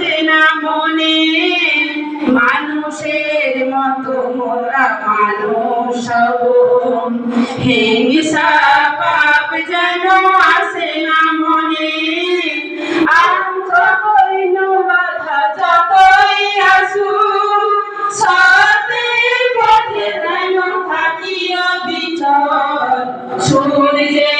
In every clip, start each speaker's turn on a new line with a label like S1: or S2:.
S1: আসে না মনে মানুষের মতো মোরা মানুষ হিংসা পাপ যেন আসে না মনে আনন্দ হইল বাধা যতই আসুক, সত্যের পথে যেন থাকি অবিচল। সূর্যের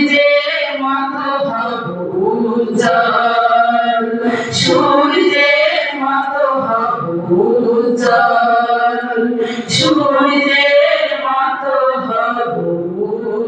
S1: সূর্যে মাথা ভাবুচার সূর্যে মাথা ভাবুচার সূর্যে মাথা ভাবুচার